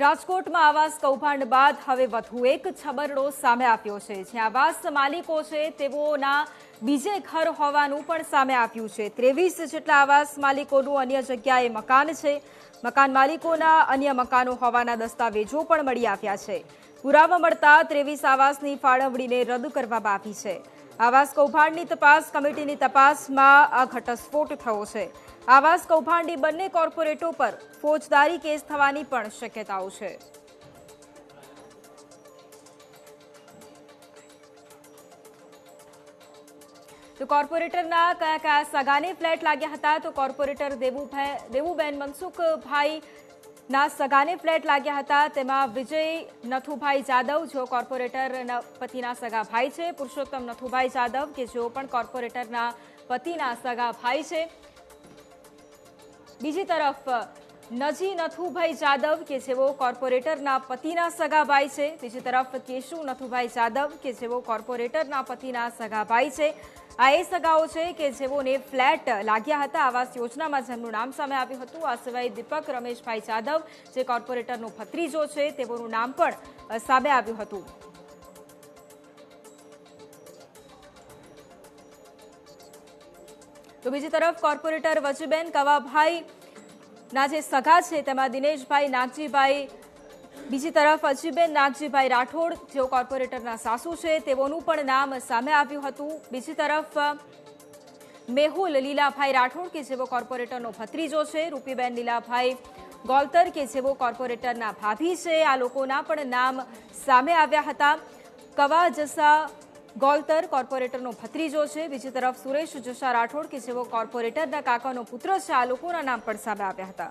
રાજકોટમાં આવાસ કૌભાંડ બાદ હવે વધુ એક છબરડો સામે આવ્યો છે. જ્યાં આવાસ માલિકો છે તેઓના બીજે ઘર હોવાનું પણ સામે આવ્યું છે. ત્રેવીસ જેટલા આવાસ માલિકોનું અન્ય જગ્યાએ મકાન છે. મકાન માલિકોના અન્ય મકાનો હોવાના દસ્તાવેજો પણ મળી આવ્યા છે. પુરાવા મળતા ત્રેવીસ આવાસની ફાળવણીને રદ કરવામાં આવી છે. આવાસ કૌભાંડની તપાસ, કમિટીની તપાસમાં આ ઘટસ્ફોટ થયો છે. આવાસ કૌભાંડી બંને કોર્પોરેટો પર ફોજદારી કેસ થવાની પણ શક્યતાઓ છે. તો કોર્પોરેટરના કયા કયા સગાને ફ્લેટ લાગ્યા હતા? તો કોર્પોરેટર દેવુભાઈ દેવુબેન મનસુખભાઈ ના સગાને ફ્લેટ લાગ્યા હતા. તેમાં વિજય નથુભાઈ જાદવ જો કોર્પોરેટરના પતિના સગા ભાઈ છે. પુરુષોત્તમ નથુભાઈ જાદવ, કે જેઓ પણ કોર્પોરેટરના પતિના સગા ભાઈ છે. બીજી તરફ નજી નથુભાઈ જાદવ, કે જેઓ કોર્પોરેટરના પતિના સગાભાઈ છે. બીજી તરફ કેશુ નથુભાઈ જાદવ, કે જેઓ કોર્પોરેટરના પતિના સગાભાઈ છે. આ એ સગાઓ છે કે જેઓને ફ્લેટ લાગ્યા હતા. આવાસ યોજનામાં જેમનું નામ સામે આવ્યું હતું. આ સિવાય દીપક રમેશભાઈ જાદવ, જે કોર્પોરેટરનો ભત્રીજો છે, તેઓનું નામ પણ સામે આવ્યું હતું. તો બીજી તરફ કોર્પોરેટર વજુબેન કવાભાઈ ના જે સગા છે તેમાં દિનેશભાઈ નાગજીભાઈ, બીજી તરફ અજીબેન નાગજીભાઈ રાઠોડ, જેઓ કોર્પોરેટરના સાસુ છે, તેઓનું પણ નામ સામે આવ્યું હતું. બીજી તરફ, મેહુલ લીલાભાઈ રાઠોડ કે જેઓ કોર્પોરેટરનો ભત્રીજો છે, રૂપીબેન લીલાભાઈ ગોલતર કે જેઓ કોર્પોરેટરના ભાભી છે, આ લોકોના પણ નામ સામે આવ્યા હતા. કવા જસા ગોલતર કોર્પોરેટરનો ભત્રીજો છે. બીજી તરફ સુરેશ જસા રાઠોડ કે જેઓ કોર્પોરેટરના કાકાનો પુત્ર છે, આ લોકોના નામ પણ સામે આવ્યા હતા.